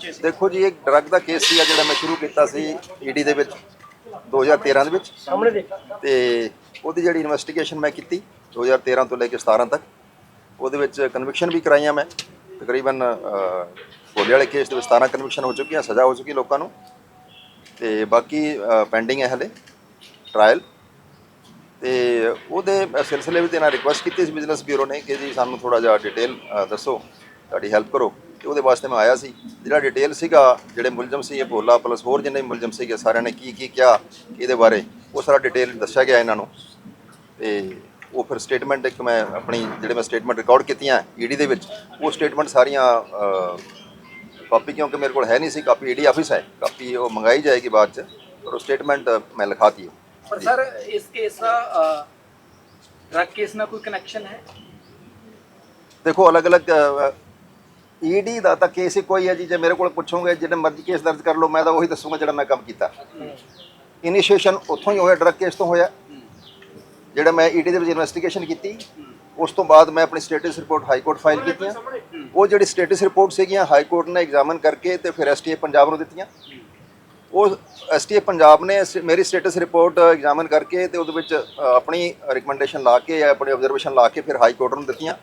ਦੇਖੋ ਜੀ ਇੱਕ ਡਰੱਗ ਦਾ ਕੇਸ ਸੀਗਾ ਜਿਹੜਾ ਮੈਂ ਸ਼ੁਰੂ ਕੀਤਾ ਸੀ ਈਡੀ ਦੇ ਵਿੱਚ 2013 ਦੇ ਵਿੱਚ। ਸਾਹਮਣੇ ਦੇਖ। ਤੇ ਉਹਦੀ ਜਿਹੜੀ ਇਨਵੈਸਟੀਗੇਸ਼ਨ ਮੈਂ ਕੀਤੀ 2013 ਤੋਂ ਲੈ ਕੇ 17 ਤੱਕ। ਉਹਦੇ ਵਿੱਚ ਕਨਵਿਕਸ਼ਨ ਵੀ ਕਰਾਈਆਂ ਮੈਂ। ਤਕਰੀਬਨ ਭੋਲੇ ਵਾਲੇ ਕੇਸ ਦੇ ਵਿੱਚ 17 ਕਨਵਿਕਸ਼ਨ ਹੋ ਚੁੱਕੀਆਂ ਸਜ਼ਾ ਹੋ ਚੁੱਕੀ ਲੋਕਾਂ ਨੂੰ। ਤੇ ਬਾਕੀ ਪੈਂਡਿੰਗ ਹੈ ਹਲੇ ਟ੍ਰਾਇਲ ਤੇ ਉਹਦੇ ਸਿਲਸਿਲੇ ਵਿੱਚ ਇਹਨਾਂ ਰਿਕੁਐਸਟ ਕੀਤੀ ਸੀ ਬਿਜ਼ਨਸ ਬਿਊਰੋ ਨੇ ਕਿ ਜੀ ਸਾਨੂੰ ਥੋੜਾ ਜਿਹਾ ਡਿਟੇਲ ਦੱਸੋ ਤੁਹਾਡੀ ਹੈਲਪ ਕਰੋ। ਤੇ ਉਹਦੇ ਵਾਸਤੇ ਮੈਂ ਆਇਆ ਸੀ। ਜਿਹੜਾ ਡਿਟੇਲ ਸੀਗਾ ਜਿਹੜੇ ਮੁਲਜ਼ਮ ਸੀ ਇਹ ਭੋਲਾ ਪਲਸ ਹੋਰ ਜਿੰਨੇ ਮੁਲਜ਼ਮ ਸੀਗੇ ਸਾਰਿਆਂ ਨੇ ਕੀ ਕੀ ਕਿਹਾ ਇਹਦੇ ਬਾਰੇ ਉਹ ਸਾਰਾ ਡਿਟੇਲ ਦੱਸਿਆ ਗਿਆ ਇਹਨਾਂ ਨੂੰ। ਤੇ ਉਹ ਫਿਰ ਸਟੇਟਮੈਂਟ ਇੱਕ ਮੈਂ ਆਪਣੀ ਜਿਹੜੇ ਮੈਂ ਸਟੇਟਮੈਂਟ ਰਿਕਾਰਡ ਕੀਤੀਆਂ ਈਡੀ ਦੇ ਵਿੱਚ ਉਹ ਸਟੇਟਮੈਂਟ ਸਾਰੀਆਂ ਕਾਪੀ ਕਿਉਂਕਿ ਮੇਰੇ ਕੋਲ ਹੈ ਨਹੀਂ ਸੀ ਕਾਪੀ ਈਡੀ ਆਫਿਸ ਹੈ ਕਾਪੀ ਉਹ ਮੰਗਾਈ ਜਾਏਗੀ ਬਾਅਦ ਚ ਪਰ ਉਹ ਸਟੇਟਮੈਂਟ ਮੈਂ ਲਿਖਾਤੀ ਹੈ। ਪਰ ਸਰ ਇਸ ਕੇਸ ਦਾ ਡਰਗ ਕੇਸ ਨਾਲ ਕੋਈ ਕਨੈਕਸ਼ਨ ਹੈ? ਦੇਖੋ ਅਲੱਗ-ਅਲੱਗ ਈਡੀ ਦਾ ਤਾਂ ਕੇਸ ਹੀ ਕੋਈ ਹੈ ਜੀ ਜੇ ਮੇਰੇ ਕੋਲ ਪੁੱਛੋਗੇ ਜਿਹੜੇ ਮਰਜ਼ੀ ਕੇਸ ਦਰਜ ਕਰ ਲਓ ਮੈਂ ਤਾਂ ਉਹੀ ਦੱਸੂਗਾ ਜਿਹੜਾ ਮੈਂ ਕੰਮ ਕੀਤਾ। ਇਨੀਸ਼ੀਏਸ਼ਨ ਉੱਥੋਂ ਹੀ ਹੋਇਆ ਡਰਗ ਕੇਸ ਤੋਂ ਹੋਇਆ। ਜਿਹੜਾ ਮੈਂ ਈਡੀ ਦੇ ਵਿੱਚ ਇਨਵੈਸਟੀਗੇਸ਼ਨ ਕੀਤੀ ਉਸ ਤੋਂ ਬਾਅਦ ਮੈਂ ਆਪਣੀ status report high court file ਕੀਤੀਆਂ। ਉਹ ਜਿਹੜੀ ਸਟੇਟਸ ਰਿਪੋਰਟ ਸੀਗੀਆਂ ਹਾਈ ਕੋਰਟ ਨੇ ਐਗਜ਼ਾਮਨ ਕਰਕੇ ਤੇ ਫਿਰ ਐਸਟੀਏ ਪੰਜਾਬ ਨੂੰ ਦਿੱਤੀਆਂ। ਉਹ ਐਸਟੀਏ ਪੰਜਾਬ ਨੇ ਮੇਰੀ ਸਟੇਟਸ ਰਿਪੋਰਟ ਐਗਜ਼ਾਮਨ ਕਰਕੇ ਤੇ ਉਹਦੇ ਵਿੱਚ ਆਪਣੀ ਰਿਕਮੈਂਡੇਸ਼ਨ ਲਾ ਕੇ ਜਾਂ ਆਪਣੀ ਆਬਜ਼ਰਵੇਸ਼ਨ ਲਾ ਕੇ ਫਿਰ ਹਾਈ ਕੋਰਟ ਨੂੰ ਦਿੱਤੀਆਂ।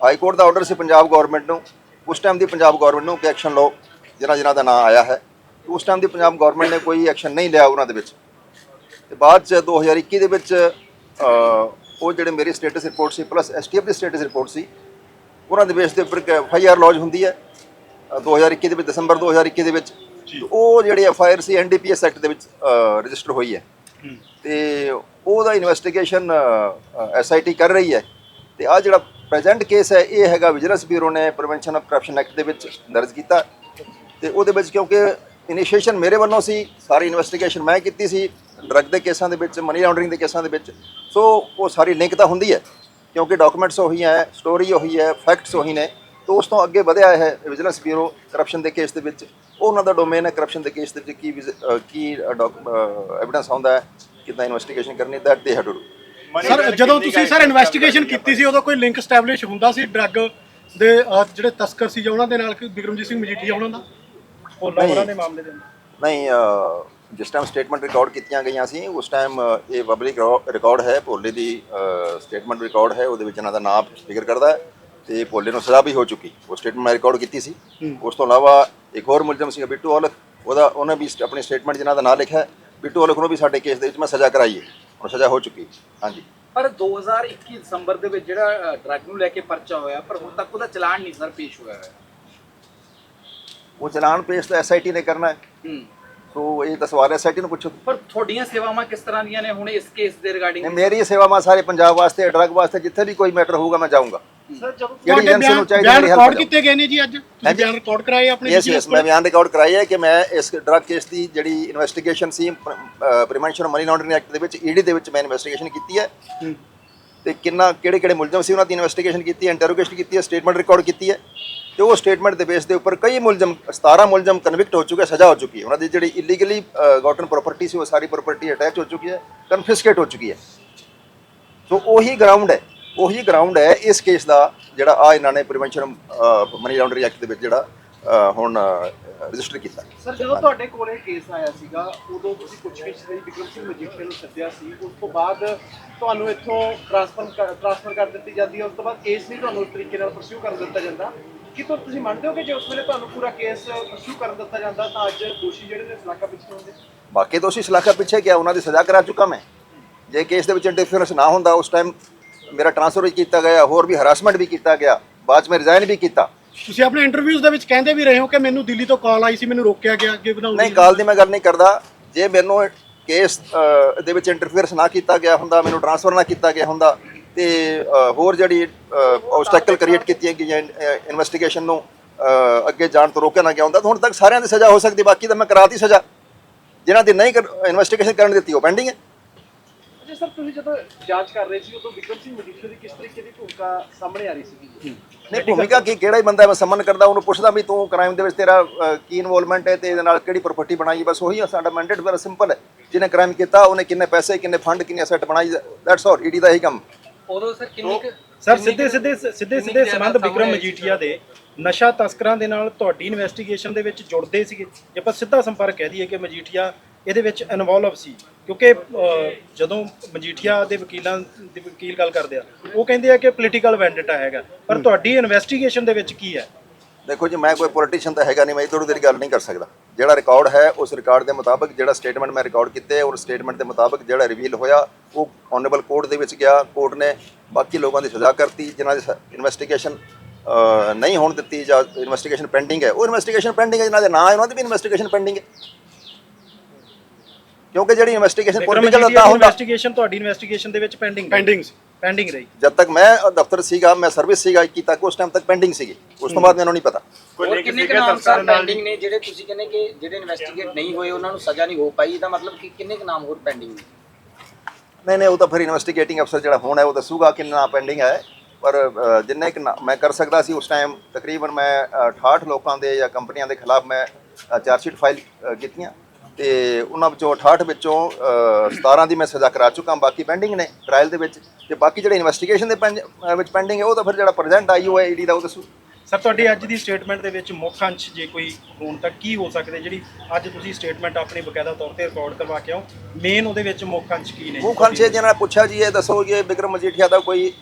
ਹਾਈ ਕੋਰਟ ਦਾ ਆਰਡਰ ਸੀ ਪੰਜਾਬ ਗਵਰਨਮੈਂਟ ਨੂੰ। ਉਸ ਟਾਈਮ ਦੀ ਪੰਜਾਬ ਗਵਰਨਮੈਂਟ ਨੂੰ ਕਿ ਐਕਸ਼ਨ ਲਓ ਜਿਨ੍ਹਾਂ ਜਿਨ੍ਹਾਂ ਦਾ ਨਾਂ ਆਇਆ ਹੈ ਉਸ ਟਾਈਮ ਦੀ ਪੰਜਾਬ ਗਵਰਨਮੈਂਟ ਨੇ ਕੋਈ ਐਕਸ਼ਨ ਨਹੀਂ ਲਿਆ ਉਹਨਾਂ ਦੇ ਵਿੱਚ ਤੇ ਬਾਅਦ ਚ 2021 ਦੇ ਵਿੱਚ ਉਹ ਜਿਹੜੇ ਮੇਰੀ ਸਟੇਟਸ ਰਿਪੋਰਟ ਸੀ ਪਲੱਸ ਐਸਟੀਐਫ ਦੀ ਸਟੇਟਸ ਰਿਪੋਰਟ ਸੀ ਉਹਨਾਂ ਦੇ ਬੇਸ ਦੇ ਉੱਪਰ ਐਫ ਆਈ ਆਰ ਲੌਜ ਹੁੰਦੀ ਹੈ ਅ, 2021 ਦੇ ਵਿੱਚ ਦਸੰਬਰ 2021 ਦੇ ਵਿੱਚ ਉਹ ਜਿਹੜੀ ਐਫ ਆਈ ਆਰ ਸੀ ਐਨਡੀਪੀਐਸ ਐਕਟ ਦੇ ਵਿੱਚ ਰਜਿਸਟਰ ਹੋਈ ਹੈ ਤੇ ਉਹਦਾ ਇਨਵੈਸਟੀਗੇਸ਼ਨ ਐਸਆਈਟੀ ਕਰ ਰਹੀ ਹੈ ਤੇ ਆ ਜਿਹੜਾ ਪ੍ਰੈਜ਼ੈਂਟ ਕੇਸ ਹੈ, ਇਹ ਹੈਗਾ ਵਿਜੀਲੈਂਸ ਬਿਊਰੋ ਨੇ ਪ੍ਰੀਵੈਂਸ਼ਨ ਆਫ ਕਰਪਸ਼ਨ ਐਕਟ ਦੇ ਵਿੱਚ ਦਰਜ ਕੀਤਾ। ਤੇ ਉਹਦੇ ਵਿੱਚ ਕਿਉਂਕਿ ਇਨੀਸ਼ੀਏਸ਼ਨ ਮੇਰੇ ਵੱਲੋਂ ਸੀ, ਸਾਰੀ ਇਨਵੈਸਟੀਗੇਸ਼ਨ ਮੈਂ ਕੀਤੀ ਸੀ ਡਰੱਗ ਦੇ ਕੇਸਾਂ ਦੇ ਵਿੱਚ ਮਨੀ ਲਾਂਡਰਿੰਗ ਦੇ ਕੇਸਾਂ ਦੇ ਵਿੱਚ। ਸੋ ਉਹ ਸਾਰੀ ਲਿੰਕ ਤਾਂ ਹੁੰਦੀ ਹੈ, ਕਿਉਂਕਿ ਡਾਕੂਮੈਂਟਸ ਉਹੀ ਹੈ ਸਟੋਰੀ ਉਹੀ ਹੈ ਫੈਕਟਸ ਉਹੀ ਨੇ। ਤੋਂ ਉਸ ਤੋਂ ਅੱਗੇ ਵਧਿਆ ਹੈ ਵਿਜੀਲੈਂਸ ਬਿਊਰੋ ਕਰਪਸ਼ਨ ਦੇ ਕੇਸ ਦੇ ਵਿੱਚ। ਉਹ ਉਹਨਾਂ ਦਾ ਡੋਮੇਨ ਹੈ ਕਰਪਸ਼ਨ ਦੇ ਕੇਸ ਦੇ ਵਿੱਚ ਕੀ ਵਿਜ- ਅਹ ਕੀ ਐਵੀਡੈਂਸ ਆਉਂਦਾ ਹੈ, ਕਿੱਦਾਂ ਇਨਵੈਸਟੀਗੇਸ਼ਨ ਕਰਨੀ that they have to do sir ਜਦੋਂ ਤੁਸੀਂ ਸਰ ਇਨਵੈਸਟੀਗੇਸ਼ਨ ਕੀਤੀ ਸੀ ਉਦੋਂ ਕੋਈ ਲਿੰਕ ਸਟੈਬਲਿਸ਼ ਹੁੰਦਾ ਸੀ ਡਰੱਗ ਦੇ ਅਹ, ਜਿਹੜੇ ਤਸਕਰ ਸੀ ਜਾਂ ਉਹਨਾਂ ਦੇ ਨਾਲ ਕੋਈ ਬਿਕਰਮਜੀਤ ਸਿੰਘ ਮਜੀਠੀਆ ਉਹਨਾਂ ਦਾ। ਉਹਨਾਂ ਦੇ ਮਾਮਲੇ ਦੇ ਨਹੀਂ ਅਹ, ਜਿਸ ਟਾਈਮ ਸਟੇਟਮੈਂਟ ਰਿਕਾਰਡ ਕੀਤੀਆਂ ਗਈਆਂ ਸੀ ਉਸ ਟਾਈਮ ਇਹ ਪਬਲਿਕ ਰਿਕਾਰਡ ਹੈ ਭੋਲੇ ਦੀ ਸਟੇਟਮੈਂਟ ਰਿਕਾਰਡ ਹੈ ਉਹਦੇ ਵਿੱਚ ਇਹਨਾਂ ਦਾ ਨਾਮ ਫਿਗਰ ਕਰਦਾ ਹੈ ਤੇ ਭੋਲੇ ਨੂੰ ਸਜ਼ਾ ਵੀ ਹੋ ਚੁੱਕੀ। ਉਹ ਸਟੇਟਮੈਂਟ ਮੈਂ ਰਿਕਾਰਡ ਕੀਤੀ ਸੀ। ਉਸ ਤੋਂ ਇਲਾਵਾ ਇੱਕ ਹੋਰ ਮੁਲਜ਼ਮ ਸੀ ਬਿੱਟੂ ਔਲਖ। ਉਹਦਾ ਉਹਨੇ ਵੀ ਆਪਣੀ ਸਟੇਟਮੈਂਟ ਜਿਨ੍ਹਾਂ ਦਾ ਨਾਮ ਲਿਖਿਆ ਹੈ। ਬਿੱਟੂ ਔਲਖ ਨੂੰ ਵੀ ਸਾਡੇ ਕੇਸ ਦੇ ਵਿੱਚ ਮੈਂ ਸਜ਼ਾ ਕਰਾਈ ਹੈ। ਉਹ ਸਜ਼ਾ ਹੋ ਚੁੱਕੀ ਹਾਂਜੀ। ਪਰ 2021 ਦਸੰਬਰ ਦੇ ਵਿੱਚ ਜਿਹੜਾ ਡਰਗ ਨੂੰ ਲੈ ਕੇ ਪਰਚਾ ਹੋਇਆ ਪਰ ਹੁਣ ਤੱਕ ਉਹਦਾ ਚਲਾਨ ਨਹੀਂ ਸਰ ਪੇਸ਼ ਹੋਇਆ ਹੈ ਉਹ ਚਲਾਨ ਪੇਸ਼ ਤਾਂ ਐਸਆਈਟੀ ਨੇ ਕਰਨਾ ਹੈ। ਹੂੰ। ਸੋ ਇਹ ਤਾਂ ਸਵਾਲ ਐਸਆਈਟੀ ਨੂੰ ਪੁੱਛੋ ਪਰ ਤੁਹਾਡੀਆਂ ਸੇਵਾਵਾਂ ਕਿਸ ਤਰ੍ਹਾਂ ਦੀਆਂ ਨੇ ਹੁਣ ਇਸ ਕੇਸ ਦੇ ਰਿਗਾਰਡਿੰਗ ਮੇਰੀ ਸੇਵਾਵਾਂ ਸਾਰੇ ਪੰਜਾਬ ਵਾਸਤੇ ਡਰੱਗ ਵਾਸਤੇ ਜਿੱਥੇ ਵੀ ਕੋਈ ਮੈਟਰ ਹੋਊਗਾ ਮੈਂ ਜਾਊਂਗਾ ਸਰ ਜਦੋਂ ਤੁਹਾਡੇ ਏਜੰਸੀ ਨੂੰ ਚਾਹੀਦੀ ਰਿਕਾਰਡ ਕਰੋ। ਕੀਤੇ ਗਏ ਨੇ ਜੀ ਅੱਜ ਤੁਸੀਂ। ਬਿਆਨ ਰਿਕਾਰਡ ਕਰਾਏ ਆਪਣੇ ਯੈਸ DGS ਯੈਸ ਮੈਂ ਬਿਆਨ ਰਿਕਾਰਡ ਕਰਾਈ ਹੈ ਕਿ ਮੈਂ ਇਸ ਡਰੱਗ ਕੇਸ ਦੀ ਜਿਹੜੀ ਇਨਵੈਸਟੀਗੇਸ਼ਨ ਸੀ ਪ੍ਰੀਵੈਂਸ਼ਨ ਮਨੀ ਲਾਂਡਰਿੰਗ ਐਕਟ ਦੇ ਵਿੱਚ ਈਡੀ ਦੇ ਵਿੱਚ ਮੈਂ ਇਨਵੈਸਟੀਗੇਸ਼ਨ ਕੀਤੀ ਹੈ ਹੂੰ। ਤੇ ਕਿੰਨਾ ਕਿਹੜੇ ਕਿਹੜੇ ਮੁਲਜ਼ਮ ਸੀ ਉਹਨਾਂ ਦੀ ਇਨਵੈਸਟੀਗੇਸ਼ਨ ਕੀਤੀ ਹੈ ਇੰਟਰੋਗੇਸ਼ਨ ਕੀਤੀ ਹੈ ਸਟੇਟਮੈਂਟ ਰਿਕਾਰਡ ਕੀਤੀ ਹੈ ਤੇ ਉਹ ਸਟੇਟਮੈਂਟ ਦੇ ਬੇਸ ਦੇ ਉੱਪਰ ਕਈ ਮੁਲਜ਼ਮ 17 ਮੁਲਜ਼ਮ ਕਨਵਿਕਟ ਹੋ ਚੁੱਕੇ ਸਜ਼ਾ ਹੋ ਚੁੱਕੀ ਹੈ। ਉਹਨਾਂ ਦੀ ਜਿਹੜੀ ਇਲੀਗਲੀ ਗਾਟਨ ਪ੍ਰਾਪਰਟੀ ਸੀ ਉਹ ਸਾਰੀ ਪ੍ਰਾਪਰਟੀ ਅਟੈਚ ਹੋ ਚੁੱਕੀ ਹੈ ਕਨਫਿਸਕੇਟ ਹੋ ਚੁੱਕੀ ਹੈ। ਸੋ ਉਹੀ ਗਰਾਊਂਡ ਹੈ ਉਹੀ ਗਰਾਊਂਡ ਹੈ ਇਸ ਕੇਸ ਦਾ ਜਿਹੜਾ ਆ ਇਹਨਾਂ ਨੇ ਪ੍ਰੀਵੈਂਸ਼ਨ ਮਨੀ ਲਾਂਡਰਿੰਗ ਐਕਟ ਦੇ ਵਿੱਚ ਜਿਹੜਾ ਹੁਣ ਰਜਿਸਟਰ ਕੀਤਾ। ਸਰ ਜਦੋਂ ਤੁਹਾਡੇ ਕੋਲ ਇਹ ਕੇਸ ਆਇਆ ਸੀਗਾ ਉਦੋਂ ਤੁਸੀਂ ਪੁੱਛਗਿੱਛ ਲਈ ਵਿਕਰਮ ਸਿੰਘ ਮਜੀਠੀਆ ਨੂੰ ਸੱਦਿਆ ਸੀ ਉਸ ਤੋਂ ਬਾਅਦ ਤੁਹਾਨੂੰ ਇੱਥੋਂ ਟ੍ਰਾਂਸਫਰ ਟ੍ਰਾਂਸਫਰ ਕਰ ਦਿੱਤੀ ਜਾਂਦੀ ਹੈ ਉਸ ਤੋਂ ਬਾਅਦ ਕੇਸ ਨਹੀਂ ਤੁਹਾਨੂੰ ਉਸ ਤਰੀਕੇ ਨਾਲ ਪਰਸਿਊ ਕਰਨ ਦਿੱਤਾ ਜਾਂਦਾ? ਕੀ ਤੁ- ਤੁਸੀਂ ਮੰਨਦੇ ਹੋ ਕਿ ਜੇ ਉਸ ਵੇਲੇ ਤੁਹਾਨੂੰ ਪੂਰਾ ਕੇਸ ਪਰਸਿਊ ਕਰਨ ਦਿੱਤਾ ਜਾਂਦਾ ਤਾਂ ਅੱਜ ਦੋਸ਼ੀ ਜਿਹੜੇ ਨੇ ਸਲਾਕਾ ਪਿੱਛੇ ਹੁੰਦੇ ਬਾਕੀ ਦੋਸ਼ੀ ਸਲਾਖਾ ਪਿੱਛੇ ਗਿਆ ਉਹਨਾਂ ਦੀ ਸਜ਼ਾ ਕਰਾ ਚੁੱਕਾ ਮੈਂ। ਜੇ ਕੇਸ ਦੇ ਵਿੱਚ ਇੰਟਰਫੇਰੈਂਸ ਨਾ ਹੁੰਦਾ ਉਸ ਟਾਈਮ ਮੇਰਾ ਟ੍ਰਾਂਸਫਰ ਵੀ ਕੀਤਾ ਗਿਆ ਹੋਰ ਵੀ ਹਰਾਸਮੈਂਟ ਵੀ ਕੀਤਾ ਗਿਆ ਬਾਅਦ ਚ ਮੈਂ ਰਿਜ਼ਾਈਨ ਵੀ ਕੀਤਾ। ਤੁਸੀਂ ਆਪਣੇ ਇੰਟਰਵਿਊਜ਼ ਦੇ ਵਿੱਚ ਕਹਿੰਦੇ ਵੀ ਰਹੇ ਹੋ ਕਿ ਮੈਨੂੰ ਦਿੱਲੀ ਤੋਂ ਕਾਲ ਆਈ ਸੀ ਮੈਨੂੰ ਰੋਕਿਆ ਗਿਆ ਅੱਗੇ ਵਧਾਉਣ ਨਹੀਂ ਕਾਲ ਦੀ ਮੈਂ ਗੱਲ ਨਹੀਂ ਕਰਦਾ। ਜੇ ਮੈਨੂੰ ਕੇਸ ਦੇ ਵਿੱਚ ਇੰਟਰਫੇਰੈਂਸ ਨਾ ਕੀਤਾ ਗਿਆ ਹੁੰਦਾ ਮੈਨੂੰ ਟ੍ਰਾਂਸਫਰ ਨਾ ਕੀਤਾ ਗਿਆ ਹੁੰਦਾ ਤੇ ਹੋਰ ਜਿਹੜੀ ਆਬਸਟੈਕਲ ਕ੍ਰੀਏਟ ਕੀਤੀਆਂ ਗਈਆਂ ਇਨਵੈਸਟੀਗੇਸ਼ਨ ਨੂੰ ਅੱਗੇ ਜਾਣ ਤੋਂ ਰੋਕਿਆ ਨਾ ਗਿਆ ਹੁੰਦਾ ਤਾਂ ਹੁਣ ਤੱਕ ਸਾਰਿਆਂ ਦੀ ਸਜ਼ਾ ਹੋ ਸਕਦੀ ਬਾਕੀ ਤਾਂ ਮੈਂ ਕਰਾਤੀ ਸਜ਼ਾ। ਜਿਨ੍ਹਾਂ ਦੀ ਨਹੀਂ ਇਨਵੈਸਟੀਗੇਸ਼ਨ ਕਰਨ ਦਿੱਤੀ ਉਹ ਪੈਂਡਿੰਗ ਹੈ। ਅੱਛਾ ਸਰ ਤੁਸੀਂ ਜਦੋਂ ਜਾਂਚ ਕਰ ਰਹੇ ਸੀ ਉਦੋਂ ਵਿਕਰਮ ਸਿੰਘ ਮਜੀਠੀਆ ਦੀ ਕਿਸ ਤਰੀਕੇ ਦੀ ਭੂਮਿਕਾ ਸਾਹਮਣੇ ਆ ਰਹੀ ਸੀ ਨਹੀਂ ਭੂਮਿਕਾ ਕੀ ਕਿਹੜਾ ਹੀ ਬੰਦਾ ਮੈਂ ਸਮਨ ਕਰਦਾ ਉਹਨੂੰ ਪੁੱਛਦਾ ਵੀ ਤੂੰ ਕ੍ਰਾਈਮ ਦੇ ਵਿੱਚ ਤੇਰਾ ਕੀ ਇਨਵੋਲਵਮੈਂਟ ਹੈ ਤੇ ਇਹਦੇ ਨਾਲ ਕਿਹੜੀ ਪ੍ਰਾਪਰਟੀ ਬਣਾਈ ਹੈ ਬਸ ਉਹੀ ਸਾਡਾ ਮੈਂਡੇਟ ਬੜਾ ਸਿੰਪਲ ਹੈ। ਜਿਹਨੇ ਕ੍ਰਾਈਮ ਕੀਤਾ ਉਹਨੇ ਕਿੰਨੇ ਪੈਸੇ ਕਿੰਨੇ ਫੰਡ ਕਿੰਨੇ ਅਸੈਟ ਬਣਾਈ ਦੈਟਸ ਆਲ ਈਡੀ ਦਾ ਹੀ ਕੰਮ। ਉਦੋਂ ਸਰ ਕਿੰਨੀ ਕੁ- ਸਰ ਕਿੰਨੀ ਸਿੱਧੇ ਸਿੱਧੇ ਸਿੱਧੇ ਸਿੱਧੇ ਸੰਬੰਧ ਵਿਕਰਮ ਮਜੀਠੀਆ ਦੇ ਨਸ਼ਾ ਤਸਕਰਾਂ ਦੇ ਨਾਲ ਤੁਹਾਡੀ ਇਨਵੈਸਟੀਗੇਸ਼ਨ ਦੇ ਵਿੱਚ ਜੁੜਦੇ ਸੀਗੇ। ਜੇ ਆਪਾਂ ਸਿੱਧਾ ਸੰਪਰਕ ਕਹਿ ਦਈਏ ਕਿ ਮਜੀਠੀਆ ਇਹਦੇ ਵਿੱਚ ਇਨਵੋਲਵ ਸੀ ਕਿਉਂਕਿ ਅਹ, ਜਦੋਂ ਮਜੀਠੀਆ ਦੇ ਵਕੀਲਾਂ ਦੇ ਵਕੀਲ ਗੱਲ ਕਰਦੇ ਆ ਉਹ ਕਹਿੰਦੇ ਆ ਕਿ ਪੋਲੀਟੀਕਲ ਵੈਂਡੇਟਾ ਹੈਗਾ। ਪਰ ਤੁਹਾਡੀ ਇਨਵੈਸਟੀਗੇਸ਼ਨ ਦੇ ਵਿੱਚ ਕੀ ਹੈ? ਦੇਖੋ ਜੀ ਮੈਂ ਕੋਈ ਪੋਲੀਟੀਸ਼ੀਅਨ ਤਾਂ ਹੈਗਾ ਨਹੀਂ ਮੈਂ ਥੋੜੀ ਦੇਰ ਗੱਲ ਨਹੀਂ ਕਰ ਸਕਦਾ। ਜਿਹੜਾ ਰਿਕਾਰਡ ਹੈ ਉਸ ਰਿਕਾਰਡ ਦੇ ਮੁਤਾਬਕ ਜਿਹੜਾ ਸਟੇਟਮੈਂਟ ਮੈਂ ਰਿਕਾਰਡ ਕੀਤੇ ਔਰ ਸਟੇਟਮੈਂਟ ਦੇ ਮੁਤਾਬਕ ਜਿਹੜਾ ਰਿਵੀਲ ਹੋਇਆ ਉਹ ਆਨਰੇਬਲ ਕੋਰਟ ਦੇ ਵਿੱਚ ਗਿਆ। ਕੋਰਟ ਨੇ ਬਾਕੀ ਲੋਕਾਂ ਦੀ ਸਜ਼ਾ ਕਰਤੀ ਜਿਨ੍ਹਾਂ ਦੀ ਇਨਵੈਸਟੀਗੇਸ਼ਨ ਨਹੀਂ ਹੋਣ ਦਿੱਤੀ ਜਾਂ ਇਨਵੈਸਟੀਗੇਸ਼ਨ ਪੈਂਡਿੰਗ ਹੈ। ਉਹ ਇਨਵੈਸਟੀਗੇਸ਼ਨ ਪੈਂਡਿੰਗ ਹੈ ਜਿਨ੍ਹਾਂ ਦੇ ਨਾਂ ਹੈ ਉਹਨਾਂ ਦੀ ਵੀ ਇਨਵੈਸਟੀਗੇਸ਼ਨ ਪੈਂਡਿੰਗ ਹੈ। ਕਿਉਂਕਿ ਜਿਹੜੀ ਇਨਵੈਸਟੀਗੇਸ਼ਨ ਪੋਲੀਟੀਕਲ ਮਜੀਠੀਆ ਦਾ ਦੀ ਹੁੰਦਾ ਇਨਵੈਸਟੀਗੇਸ਼ਨ ਤੁਹਾਡੀ ਇਨਵੈਸਟੀਗੇਸ਼ਨ ਦੇ ਵਿੱਚ ਪੈਂਡਿੰਗ ਪੈਂਡਿੰਗ ਸੀ। ਪੈਂਡਿੰਗ ਰਹੀ। ਜਦ ਤੱਕ ਮੈਂ ਦਫ਼ਤਰ ਸੀਗਾ ਮੈਂ ਸਰਵਿਸ ਸੀਗਾ 21 ਤੱਕ ਉਸ ਟਾਈਮ ਤੱਕ ਪੈਂਡਿੰਗ ਸੀਗੀ। ਉਸ ਤੋਂ ਬਾਅਦ ਮੈਨੂੰ ਨਹੀਂ ਪਤਾ। ਹੋਰ ਕਿੰਨੇ ਕੁ ਨਾਮ ਸਰ ਪੈਂਡਿੰਗ ਨੇ ਜਿਹੜੇ ਤੁਸੀਂ ਕਹਿੰਦੇ ਕਿ ਜਿਹੜੇ ਇਨਵੈਸਟੀਗੇਟ ਨਹੀਂ ਹੋਏ ਉਹਨਾਂ ਨੂੰ ਸਜ਼ਾ ਨਹੀਂ ਹੋ ਪਾਈ ਇਹਦਾ ਮਤਲਬ ਕਿ ਕਿੰਨੇ ਕੁ ਨਾਮ ਹੋਰ ਪੈਂਡਿੰਗ ਨੇ? ਨਹੀਂ ਨਹੀਂ ਉਹ ਤਾਂ ਫਿਰ ਇਨਵੈਸਟੀਗੇਟਿੰਗ ਅਫਸਰ ਜਿਹੜਾ ਹੋਣਾ ਹੈ ਉਹ ਦੱਸੂਗਾ ਕਿੰਨਾ ਪੈਂਡਿੰਗ ਹੈ। ਪਰ ਅ, ਜਿੰਨੇ ਕਿ ਮੈਂ ਕਰ ਸਕਦਾ ਸੀ ਉਸ ਟਾਈਮ ਤਕਰੀਬਨ ਮੈਂ ਅ, 68 ਲੋਕਾਂ ਦੇ ਜਾਂ ਕੰਪਨੀਆਂ ਦੇ ਖਿਲਾਫ ਮੈਂ ਚਾਰਜ ਸ਼ੀਟ ਫਾਈਲ ਕੀਤੀਆਂ। ਤੇ ਉਹਨਾਂ ਵਿੱਚੋਂ 68 ਵਿੱਚੋਂ ਅ, 17 ਦੀ ਮੈਂ ਸਜ਼ਾ ਕਰਾ ਚੁੱਕਾ ਬਾਕੀ ਪੈਂਡਿੰਗ ਨੇ ਟ੍ਰਾਇਲ ਦੇ ਵਿੱਚ। ਤੇ ਬਾਕੀ ਜਿਹੜੇ ਇਨਵੈਸਟੀਗੇਸ਼ਨ ਦੇ ਵਿੱਚ ਪੈਂਡਿੰਗ ਹੈ ਉਹ ਤਾਂ ਫਿਰ ਜਿਹੜਾ ਪ੍ਰੈਜ਼ੈਂਟ ਆਈ ਹੋਇਆ ਈਡੀ ਦਾ ਉਹ ਦੱਸੂ। ਸਰ ਤੁਹਾਡੀ ਅੱਜ ਦੀ ਸਟੇਟਮੈਂਟ ਦੇ ਵਿੱਚ ਮੁੱਖ ਅੰਸ਼ ਜੇ ਕੋਈ ਹੋਣ ਤਾਂ ਕੀ ਹੋ ਸਕਦੇ? ਜਿਹੜੀ ਅੱਜ ਤੁਸੀਂ ਸਟੇਟਮੈਂਟ ਆਪਣੀ ਬਕਾਇਦਾ ਤੌਰ ਤੇ ਰਿਕਾਰਡ ਕਰਵਾ ਕੇ ਆਓ ਮੇਨ ਉਹਦੇ ਵਿੱਚ ਮੁੱਖ ਅੰਸ਼ ਕੀ ਨੇ? ਉਹ ਖੰਚੇ ਜਿਹਨਾਂ ਨੇ ਪੁੱਛਿਆ ਜੀ ਇਹ ਦੱਸੋ ਕਿ ਬਿਕਰਮ ਮਜੀਠੀਆ ਦਾ ਕੋਈ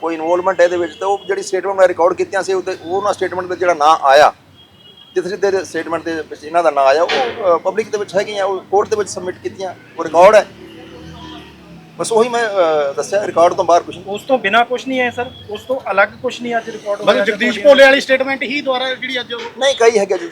ਕੋਈ ਇਨਵੋਲਵਮੈਂਟ ਇਹਦੇ ਵਿੱਚ ਤੇ ਉਹ ਜਿਹੜੀ ਸਟੇਟਮੈਂਟ ਮੈਂ ਰਿਕਾਰਡ ਕੀਤੀਆਂ ਸੀ ਉਹਦੇ ਉਹਨਾਂ ਸਟੇਟਮੈਂਟ ਵਿੱਚ ਜਿਹੜਾ ਨਾਂ ਆਇਆ। ਜਿਸ ਦੇ ਸਟੇਟਮੈਂਟ ਦੇ ਵਿੱਚ ਇਹਨਾਂ ਦਾ ਨਾਂ ਆਇਆ ਉਹ ਪਬਲਿਕ ਦੇ ਵਿੱਚ ਹੈਗੀਆਂ ਉਹ ਕੋਰਟ ਦੇ ਵਿੱਚ ਸਬਮਿਟ ਕੀਤੀਆਂ ਉਹ ਰਿਕਾਰਡ ਹੈ। ਬਸ ਉਹੀ ਮੈਂ ਦੱਸਿਆ ਰਿਕਾਰਡ ਤੋਂ ਬਾਹਰ ਕੁਝ ਉਸ ਤੋਂ ਬਿਨਾ ਕੁਝ ਨਹੀਂ ਹੈ ਸਰ। ਉਸ ਤੋਂ ਅਲੱਗ ਕੁਝ ਨਹੀਂ ਅੱਜ ਰਿਕਾਰਡ ਮਤਲਬ ਜਗਦੀਸ਼ ਭੋਲੇ ਵਾਲੀ ਸਟੇਟਮੈਂਟ ਹੀ ਦੁਆਰਾ ਜਿਹੜੀ ਅੱਜ ਉਹ- ਨਹੀਂ ਕਈ ਹੈਗੇ ਜੀ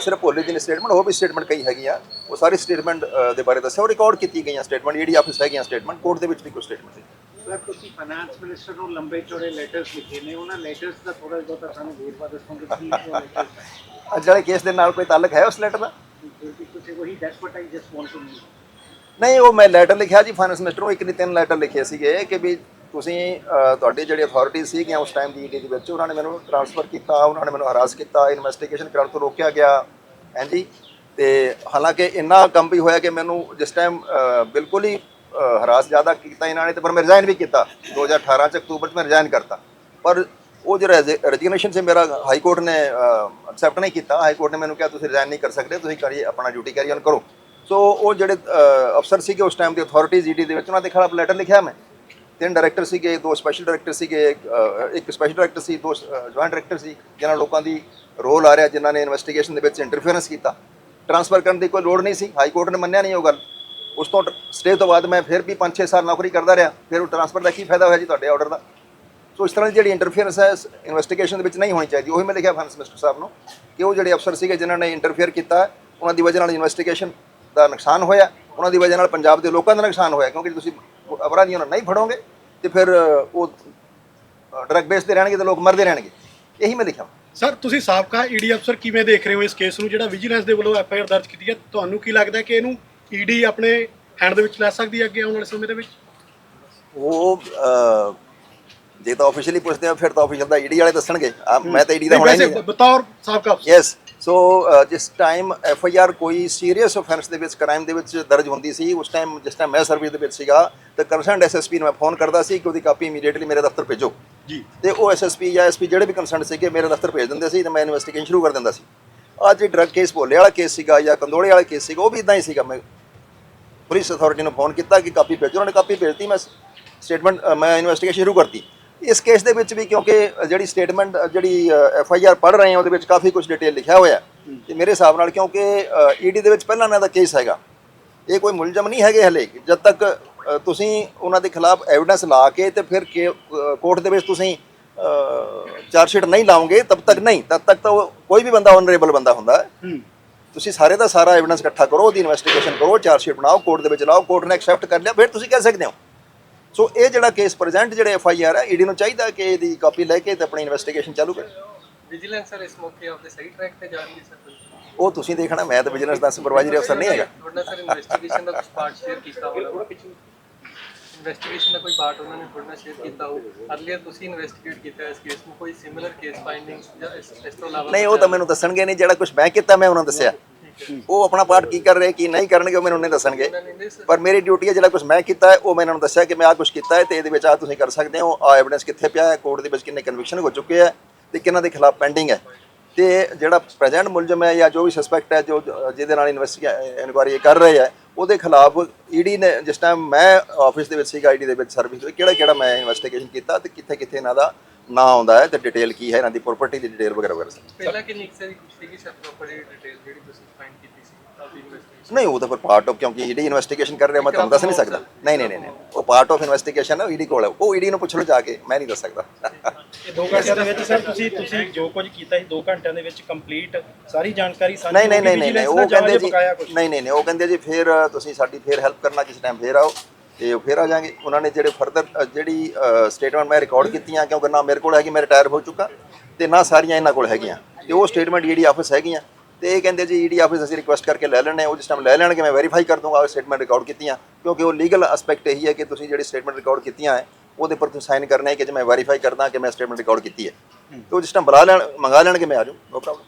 ਸਿਰਫ ਭੋਲੇ ਦੀ ਸਟੇਟਮੈਂਟ ਹੋਰ ਵੀ ਸਟੇਟਮੈਂਟ ਕਈ ਹੈਗੀਆਂ ਉਹ ਸਾਰੀ ਸਟੇਟਮੈਂਟ ਦੇ ਬਾਰੇ ਦੱਸਿਆ ਉਹ ਰਿਕਾਰਡ ਕੀਤੀ ਗਈਆਂ ਸਟੇਟਮੈਂਟ ਜਿਹੜੀ ਆਫਿਸ ਹੈਗੀਆਂ ਸਟੇਟਮੈਂਟ ਕੋਰਟ ਦੇ ਵਿੱਚ ਵੀ ਕੋਈ ਸਟੇਟਮੈਂਟ ਸੀ ਸਰ ਤੁਸੀਂ ਫਾਈਨਾਂਸ ਮਿਨਿਸਟਰ ਨੂੰ ਲੰਬੇ ਚੌੜੇ ਲੈਟਰਸ ਲਿਖੇ ਨੇ। ਉਹਨਾਂ ਲੈਟਰਸ ਦਾ ਥੋੜਾ ਬਹੁਤਾ ਸਾਨੂੰ ਵੇਰਵਾ ਦੱਸੋਗੇ ਕੀ ਉਹ ਲੈਟਰਸ ਹੈ ਅੱਜ ਵਾਲੇ ਕੇਸ ਦੇ ਨਾਲ ਕੋਈ ਤਾਲੁਕ ਹੈ ਉਸ ਲੈਟਰ ਦਾ? ਤੁਸੀਂ ਵਹੀ that's what I just want to know ਨਹੀਂ ਉਹ ਮੈਂ ਲੈਟਰ ਲਿਖਿਆ ਜੀ ਫਾਈਨੈਂਸ ਮਿਨਿਸਟਰ ਨੂੰ ਇੱਕ ਨਹੀਂ ਤਿੰਨ ਲੈਟਰ ਲਿਖੇ ਸੀਗੇ ਕਿ ਵੀ ਤੁਸੀਂ ਤੁਹਾਡੀ ਜਿਹੜੀ ਅਥਾਰਟੀ ਸੀਗੀਆਂ ਉਸ ਟਾਈਮ ਦੀ ਈਡੀ ਦੇ ਵਿੱਚ ਉਹਨਾਂ ਨੇ ਮੈਨੂੰ ਟ੍ਰਾਂਸਫਰ ਕੀਤਾ ਉਹਨਾਂ ਨੇ ਮੈਨੂੰ ਹਰਾਸ ਕੀਤਾ ਇਨਵੈਸਟੀਗੇਸ਼ਨ ਕਰਨ ਤੋਂ ਰੋਕਿਆ ਗਿਆ। ਹਾਂਜੀ ਤੇ ਹਾਲਾਂਕਿ ਇੰਨਾ ਕੰਮ ਵੀ ਹੋਇਆ ਕਿ ਮੈਨੂੰ ਜਿਸ ਟਾਈਮ ਬਿਲਕੁਲ ਹੀ ਹਰਾਸ ਜ਼ਿਆਦਾ ਕੀਤਾ ਇਹਨਾਂ ਨੇ ਤੇ ਪਰ ਮੈਂ ਰਿਜ਼ਾਈਨ ਵੀ ਕੀਤਾ। 2018 ਚ ਅਕਤੂਬਰ ਚ ਮੈਂ ਰਿਜ਼ਾਈਨ ਕਰਤਾ। ਪਰ ਉਹ ਜਿਹੜਾ ਰੈਜ਼ਿਗਨੇਸ਼ਨ ਸੀ ਮੇਰਾ ਹਾਈ ਕੋਰਟ ਨੇ ਐਕਸੈਪਟ ਨਹੀਂ ਕੀਤਾ। ਹਾਈ ਕੋਰਟ ਨੇ ਮੈਨੂੰ ਕਿਹਾ ਤੁਸੀਂ ਰਿਜ਼ਾਈਨ ਨਹੀਂ ਕਰ ਸਕਦੇ ਤੁਸੀਂ ਕਰੀ ਆਪਣਾ ਡਿਊਟੀ ਕੈਰੀ ਔਨ ਕਰੋ। ਸੋ ਉਹ ਜਿਹੜੇ ਅਫਸਰ ਸੀਗੇ ਉਸ ਟਾਈਮ ਦੇ ਅਥਾਰਟੀਜ਼ ਈਡੀ ਦੇ ਵਿੱਚ ਉਹਨਾਂ ਦੇ ਖਿਲਾਫ ਲੈਟਰ ਲਿਖਿਆ ਮੈਂ। ਤਿੰਨ ਡਾਇਰੈਕਟਰ ਸੀਗੇ ਦੋ ਸਪੈਸ਼ਲ ਡਾਇਰੈਕਟਰ ਸੀਗੇ ਇੱਕ, ਇੱਕ ਸਪੈਸ਼ਲ ਡਾਇਰੈਕਟਰ ਸੀ ਦੋ ਜੁਆਇੰਟ ਡਾਇਰੈਕਟਰ ਸੀ ਜਿਨ੍ਹਾਂ ਲੋਕਾਂ ਦੀ ਰੋਲ ਆ ਰਿਹਾ ਜਿਨ੍ਹਾਂ ਨੇ ਇਨਵੈਸਟੀਗੇਸ਼ਨ ਦੇ ਵਿੱਚ ਇੰਟਰਫੇਰੈਂਸ ਕੀਤਾ। ਟ੍ਰਾਂਸਫਰ ਕਰਨ ਦੀ ਕੋਈ ਲੋੜ ਨਹੀਂ ਸੀ। ਹਾਈ ਕੋਰਟ ਨੇ ਮੰਨਿਆ ਨਹੀਂ ਉਹ ਗੱਲ। ਉਸ ਤੋਂ ਸਟੇ ਤੋਂ ਬਾਅਦ ਮੈਂ ਫਿਰ ਵੀ 5-6 ਸਾਲ ਨੌਕਰੀ ਕਰਦਾ ਰਿਹਾ, ਫਿਰ ਉਹ ਟਰਾਂਸਫਰ ਦਾ ਕੀ ਫਾਇਦਾ ਹੋਇਆ ਜੀ ਤੁਹਾਡੇ ਆਰਡਰ ਦਾ? ਸੋ ਇਸ ਤਰ੍ਹਾਂ ਦੀ ਜਿਹੜੀ ਇੰਟਰਫੀਅਰੈਂਸ ਹੈ ਇਨਵੈਸਟੀਗੇਸ਼ਨ ਦੇ ਵਿੱਚ ਨਹੀਂ ਹੋਣੀ ਚਾਹੀਦੀ। ਉਹੀ ਮੈਂ ਲਿਖਿਆ ਫਾਈਨੈਂਸ ਮਿਨਿਸਟਰ ਸਾਹਿਬ ਨੂੰ ਕਿ ਉਹ ਜਿਹੜੇ ਅਫਸਰ ਸੀਗੇ ਜਿਨ੍ਹਾਂ ਨੇ ਇੰਟਰਫੀਅਰ ਕੀਤਾ, ਉਹਨਾਂ ਦੀ ਵਜ੍ਹਾ ਨਾਲ ਇਨਵੈਸਟੀਗੇਸ਼ਨ ਦਾ ਨੁਕਸਾਨ ਹੋਇਆ, ਉਹਨਾਂ ਦੀ ਵਜ੍ਹਾ ਨਾਲ ਪੰਜਾਬ ਦੇ ਲੋਕਾਂ ਦਾ ਨੁਕਸਾਨ ਹੋਇਆ, ਕਿਉਂਕਿ ਜੇ ਤੁਸੀਂ ਅਪਰਾਧੀਆਂ ਨੂੰ ਨਹੀਂ ਫੜੋਗੇ ਤੇ ਫਿਰ ਉਹ ਡਰਗ ਵੇਚਦੇ ਰਹਿਣਗੇ ਤੇ ਲੋਕ ਮਰਦੇ ਰਹਿਣਗੇ। ਇਹੀ ਮੈਂ ਲਿਖਿਆ। ਸਰ, ਤੁਸੀਂ ਸਾਬਕਾ ਈਡੀ ਅਫਸਰ ਕਿਵੇਂ ਦੇਖ ਰਹੇ ਹੋ ਇਸ ਕੇਸ ਨੂੰ? ਜਿਹੜਾ ਵਿਜੀਲੈਂਸ ਦੇ ਵੱਲੋਂ ਐਫ ਆਈ ਆਰ ਦਰਜ ਕੀਤੀ ਹੈ, ਤੁਹਾਨੂੰ ਕੀ ਲੱਗਦਾ ਕਿ ਇਹਨੂੰ ਈਡੀ ਆਪਣੇ ਹੈਂਡ ਦੇ ਵਿੱਚ ਲੈ ਸਕਦੀ ਹੈ ਅੱਗੇ ਆਉਣ ਵਾਲੇ ਸਮੇਂ ਦੇ ਵਿੱਚ? ਉਹ ਜੇ ਤਾਂ ਆਫੀਸ਼ੀਅਲੀ ਪੁੱਛਦੇ ਆ ਫਿਰ ਤਾਂ ਆਫੀਸ਼ੀਅਲ ਦਾ ਈਡੀ ਵਾਲੇ ਦੱਸਣਗੇ। ਮੈਂ ਤਾਂ ਈਡੀ ਦਾ ਹੋਣਾ ਹੀ ਵੈਸੇ ਨਹੀਂ। ਬਤੌਰ ਸਾਬਕਾ ਅਫਸਰ। ਯੈਸ ਸੋ ਜਿਸ ਟਾਈਮ ਐਫ ਆਈ ਆਰ ਕੋਈ ਸੀਰੀਅਸ ਆਫੈਂਸ ਦੇ ਵਿੱਚ ਕ੍ਰਾਈਮ ਦੇ ਵਿੱਚ ਦਰਜ ਹੁੰਦੀ ਸੀ ਉਸ ਟਾਈਮ ਜਿਸ ਟਾਈਮ ਮੈਂ ਸਰਵਿਸ ਦੇ ਵਿੱਚ ਸੀਗਾ ਤੇ ਕੰਸਰਨਡ ਐਸਐਸਪੀ ਨੂੰ ਮੈਂ ਫੋਨ ਕਰਦਾ ਸੀ ਕਿ ਉਹਦੀ ਕਾਪੀ ਇਮੀਡੀਏਟਲੀ ਮੇਰੇ ਦਫ਼ਤਰ ਭੇਜੋ। ਜੀ। ਤੇ ਉਹ ਐਸਐਸਪੀ ਜਾਂ ਐਸਪੀ ਜਿਹੜੇ ਵੀ ਕੰਸਰਨਡ ਸੀਗੇ ਮੇਰੇ ਦਫ਼ਤਰ ਭੇਜ ਦਿੰਦੇ ਸੀ ਤੇ ਮੈਂ ਇਨਵੈਸਟੀਗੇਸ਼ਨ ਸ਼ੁਰੂ ਕਰ ਦਿੰਦਾ ਸੀ। ਅੱਜ ਡਰਗ ਕੇਸ ਭੋਲੇ ਵਾਲਾ ਕੇਸ ਸੀਗਾ ਜਾਂ ਕੰਦੋੜੇ ਵਾਲਾ ਕੇਸ ਸੀਗਾ ਉਹ ਵੀ ਇਦਾਂ ਹੀ ਸੀਗਾ। ਮੈਂ ਪੁਲਿਸ ਅਥਾਰਟੀ ਨੂੰ ਫੋਨ ਕੀਤਾ ਕਿ ਕਾਪੀ ਭੇਜੋ ਉਹਨਾਂ ਨੇ ਕਾਪੀ ਭੇਜਤੀ ਮੈਂ ਸਟੇਟਮੈਂਟ ਮੈਂ ਇਨਵੈਸਟੀਗੇਸ਼ਨ ਸ਼ੁਰੂ ਕਰਤੀ। ਇਸ ਕੇਸ ਦੇ ਵਿੱਚ ਵੀ ਕਿਉਂਕਿ ਜਿਹੜੀ ਸਟੇਟਮੈਂਟ ਜਿਹੜੀ ਐਫ ਆਈ ਆਰ ਪੜ੍ਹ ਰਹੇ ਹਾਂ ਉਹਦੇ ਵਿੱਚ ਕਾਫੀ ਕੁਝ ਡਿਟੇਲ ਲਿਖਿਆ ਹੋਇਆ ਤੇ ਮੇਰੇ ਹਿਸਾਬ ਨਾਲ ਕਿਉਂਕਿ ਈਡੀ ਦੇ ਵਿੱਚ ਪਹਿਲਾਂ ਇਹਨਾਂ ਦਾ ਕੇਸ ਹੈਗਾ। ਇਹ ਕੋਈ ਮੁਲਜ਼ਮ ਨਹੀਂ ਹੈਗੇ ਹਲੇ। ਜਦ ਤੱਕ ਤੁਸੀਂ ਉਹਨਾਂ ਦੇ ਖਿਲਾਫ ਐਵੀਡੈਂਸ ਲਾ ਕੇ ਤੇ ਫਿਰ ਕੋਰਟ ਦੇ ਵਿੱਚ ਤੁਸੀਂ ਚਾਰਜ ਸ਼ੀਟ ਨਹੀਂ ਲਾਓਗੇ ਤਬ ਤੱਕ ਨਹੀਂ। ਤਦ ਤੱਕ ਤਾਂ ਕੋਈ ਵੀ ਬੰਦਾ ਆਨਰੇਬਲ ਬੰਦਾ ਹੁੰਦਾ ਤੁਸੀਂ ਸਾਰੇ ਦਾ ਸਾਰਾ ਐਵੀਡੈਂਸ ਇਕੱਠਾ ਕਰੋ ਉਹਦੀ ਇਨਵੈਸਟੀਗੇਸ਼ਨ ਕਰੋ ਚਾਰਜ ਸ਼ੀਟ ਬਣਾਓ ਕੋਰਟ ਦੇ ਵਿੱਚ ਲਾਓ ਕੋਰਟ ਨੇ ਐਕਸੈਪਟ ਕਰ ਲਿਆ ਫਿਰ ਤੁਸੀਂ ਕਹਿ ਸਕਦੇ ਹੋ। ਸੋ ਇਹ ਜਿਹੜਾ ਕੇਸ ਪ੍ਰੈਜ਼ੈਂਟ ਜਿਹੜੇ ਐਫ ਆਈ ਆਰ ਹੈ ਈਡੀ ਨੂੰ ਚਾਹੀਦਾ ਕਿ ਇਹਦੀ ਕਾਪੀ ਲੈ ਕੇ ਤੇ ਆਪਣੀ ਇਨਵੈਸਟੀਗੇਸ਼ਨ ਚਾਲੂ ਕਰੇ। ਵਿਜੀਲੈਂਸ ਸਰ ਇਸ ਮੌਕੇ ਆਪਦੇ ਸਹੀ ਟਰੈਕ ਤੇ ਜਾ ਰਹੀ ਹੈ ਸਰ। ਉਹ ਤੁਸੀਂ ਦੇਖਣਾ ਮੈਂ ਤਾਂ ਬਿਜ਼ਨਸ ਦਾ ਸੁਪਰਵਾਈਜ਼ਰੀ ਅਫਸਰ ਨਹੀਂ ਹੈਗਾ। ਤੁਹਾਡਾ ਸਰ ਇਨਵੈਸਟੀਗੇਸ਼ਨ ਦਾ ਕੁਝ ਪਾਰਟ ਸ਼ੇਅਰ ਕੀਤਾ ਹੋਣਾ। ਇਨਵੈਸਟੀਗੇਸ਼ਨ ਦਾ ਕੋਈ ਪਾਰਟ ਉਹਨਾਂ ਨੇ ਤੁਹਾਡੇ ਨਾਲ ਸ਼ੇਅਰ ਕੀਤਾ ਹੋ ਅਰਲੀਅਰ ਤੁਸੀਂ ਇਨਵੈਸਟੀਗੇਟ ਕੀਤਾ ਇਸ ਕੇਸ ਨੂੰ ਕੋਈ ਸਿਮਿਲਰ ਕੇਸ ਫਾਈਂਡਿੰਗਸ ਜਾਂ ਇਸ ਇਸ ਤੋਂ ਇਲਾਵਾ ਨਹੀਂ ਉਹ ਤਾਂ ਮੈਨੂੰ ਦੱਸਣਗੇ ਨਹੀਂ ਜਿਹੜਾ ਕੁਝ ਮੈਂ ਕੀਤਾ ਮੈਂ ਉਹਨਾਂ ਦੱਸਿਆ। ਉਹ ਆਪਣਾ ਪਾਰਟ ਕੀ ਕਰ ਰਹੇ ਕੀ ਨਹੀਂ ਕਰਨਗੇ ਉਹ ਮੈਨੂੰ ਨਹੀਂ ਦੱਸਣਗੇ। ਉਹਨਾਂ ਸਰ ਪਰ ਮੇਰੀ ਡਿਊਟੀ ਹੈ ਜਿਹੜਾ ਕੁਝ ਮੈਂ ਕੀਤਾ ਹੈ ਉਹ ਮੈਂ ਇਹਨਾਂ ਨੂੰ ਦੱਸਿਆ ਕਿ ਮੈਂ ਆਹ ਕੁਝ ਕੀਤਾ ਹੈ ਤੇ ਇਹਦੇ ਵਿੱਚ ਆ ਤੁਸੀਂ ਕਰ ਸਕਦੇ ਹੋ। ਆ ਐਵੀਡੈਂਸ ਕਿੱਥੇ ਪਿਆ ਹੈ ਕੋਰਟ ਦੇ ਵਿੱਚ ਕਿੰਨੇ ਕਨਵਿਕਸ਼ਨ ਹੋ ਚੁੱਕੇ ਹੈ ਤੇ ਕਿਹਨਾਂ ਦੇ ਖਿਲਾਫ ਪੈਂਡਿੰਗ ਹੈ। ਤੇ ਜਿਹੜਾ ਪ੍ਰੈਜ਼ੈਂਟ ਮੁਲਜ਼ਮ ਹੈ ਜਾਂ ਜੋ ਵੀ ਸਸਪੈਕਟ ਹੈ, ਜੋ, ਜਿਹਦੇ ਨਾਲ ਇਨਵੈਸਟੀਗੇ ਇਨਕੁਆਇਰੀ ਕਰ ਰਹੇ ਹੈ, ਉਹਦੇ ਖਿਲਾਫ ਈਡੀ ਨੇ ਜਿਸ ਟਾਈਮ ਮੈਂ ਆਫਿਸ ਦੇ ਵਿੱਚ ਸੀਗਾ ਈਡੀ ਦੇ ਵਿੱਚ ਸਰਵਿਸ ਹੋਈ ਕਿਹੜਾ ਕਿਹੜਾ ਮੈਂ ਇਨਵੈਸਟੀਗੇਸ਼ਨ ਕੀਤਾ ਤੇ ਕਿੱਥੇ ਕਿੱਥੇ ਇਹਨਾਂ ਦਾ ਨਾਂ ਆਉਂਦਾ ਹੈ ਤੇ ਡਿਟੇਲ ਕੀ ਹੈ, ਇਹਨਾਂ ਦੀ ਪ੍ਰਾਪਰਟੀ ਦੀ ਡਿਟੇਲ ਵਗੈਰਾ ਵਗੈਰਾ ਪਹਿਲਾਂ ਕਿੰਨੀ ਕੁ ਸਾਰੀ ਸੀਗੀ ਸਰ ਪ੍ਰੋਪਰਟੀ ਡਿਟੇਲ ਜਿਹੜੀ ਤੁਸੀਂ ਫਾਈਂਡ ਕੀਤੀ? ਨਹੀਂ ਉਹ ਤਾਂ ਫਿਰ ਪਾਰਟ ਆਫ ਕਿਉਂਕਿ ਈਡੀ ਇਨਵੈਸਟੀਗੇਸ਼ਨ ਕਰ ਰਿਹਾ ਮੈਂ ਤੁਹਾਨੂੰ ਦੱਸ ਨਹੀਂ ਸਕਦਾ। ਨਹੀਂ ਨਹੀਂ ਨਹੀਂ ਉਹ ਪਾਰਟ ਆਫ ਇਨਵੈਸਟੀਗੇਸ਼ਨ ਹੈ ਈਡੀ ਕੋਲ ਹੈ ਉਹ ਈਡੀ ਨੂੰ ਪੁੱਛ ਲਓ ਜਾ ਕੇ ਮੈਂ ਨਹੀਂ ਦੱਸ ਸਕਦਾ। ਇਹ 2 ਘੰਟਿਆਂ ਦੇ ਵਿੱਚ ਸਰ ਤੁਸੀਂ ਤੁਸੀਂ ਜੋ ਕੁਝ ਕੀਤਾ ਸੀ 2 ਘੰਟਿਆਂ ਦੇ ਵਿੱਚ ਕੰਪਲੀਟ ਸਾਰੀ ਜਾਣਕਾਰੀ ਸਾਂਝੀ ਨਹੀਂ ਨਹੀਂ ਨਹੀਂ ਉਹ ਕਹਿੰਦੇ ਜੇ? ਨਹੀਂ ਨਹੀਂ ਨਹੀਂ ਉਹ ਕਹਿੰਦੇ ਜੀ ਫਿਰ ਤੁਸੀਂ ਸਾਡੀ ਫਿਰ ਹੈਲਪ ਕਰਨਾ ਕਿਸੇ ਟਾਈਮ ਫੇਰ ਆਓ ਤੇ ਉਹ ਫਿਰ ਆ ਜਾਾਂਗੇ ਉਹਨਾਂ ਨੇ ਜਿਹੜੇ ਫਰਦਰ ਜਿਹੜੀ ਸਟੇਟਮੈਂਟ ਮੈਂ ਰਿਕਾਰਡ ਕੀਤੀਆਂ ਕਿਉਂਕਿ ਨਾ ਮੇਰੇ ਕੋਲ ਹੈਗੀ ਮੈਂ ਰਿਟਾਇਰ ਹੋ ਚੁੱਕਾ ਤੇ ਨਾ ਸਾਰੀਆਂ ਇਹਨਾਂ ਕੋਲ ਹੈਗੀਆਂ। ਤੇ ਉਹ ਸਟੇਟਮੈਂਟ ਈਡੀ ਆਫਿਸ ਹੈਗੀਆਂ ਤੇ ਇਹ ਕਹਿੰਦੇ ਜੀ ਈਡੀ ਆਫਿਸ ਅਸੀਂ ਰਿਕੁਐਸਟ ਕਰਕੇ ਲੈ ਲੈਣੇ ਉਹ ਜਿਸ ਟਾਈਮ ਲੈ ਲੈਣਗੇ ਮੈਂ ਵੈਰੀਫਾਈ ਕਰ ਦੂੰਗਾ ਉਹ ਸਟੇਟਮੈਂਟ ਰਿਕਾਰਡ ਕੀਤੀਆਂ। ਕਿਉਂਕਿ ਉਹ ਲੀਗਲ ਐਸਪੈਕਟ ਇਹੀ ਹੈ ਕਿ ਤੁਸੀਂ ਜਿਹੜੀ ਸਟੇਟਮੈਂਟ ਰਿਕਾਰਡ ਕੀਤੀਆਂ ਹੈ ਉਹਦੇ ਪਰ ਤੁਸੀਂ ਸਾਈਨ ਕਰਨੇ ਹੈ ਕਿ ਜੇ ਮੈਂ ਵੈਰੀਫਾਈ ਕਰਦਾ ਕਿ ਮੈਂ ਸਟੇਟਮੈਂਟ ਰਿਕਾਰਡ ਕੀਤੀ ਹੈ। ਤੇ ਉਹ ਜਿਸ ਟਾਈਮ ਬੁਲਾ ਲੈਣ ਮੰਗਾ ਲੈਣਗੇ ਮੈਂ ਆ ਜਾਊਂ ਨੋ ਪ੍ਰੋਬਲਮ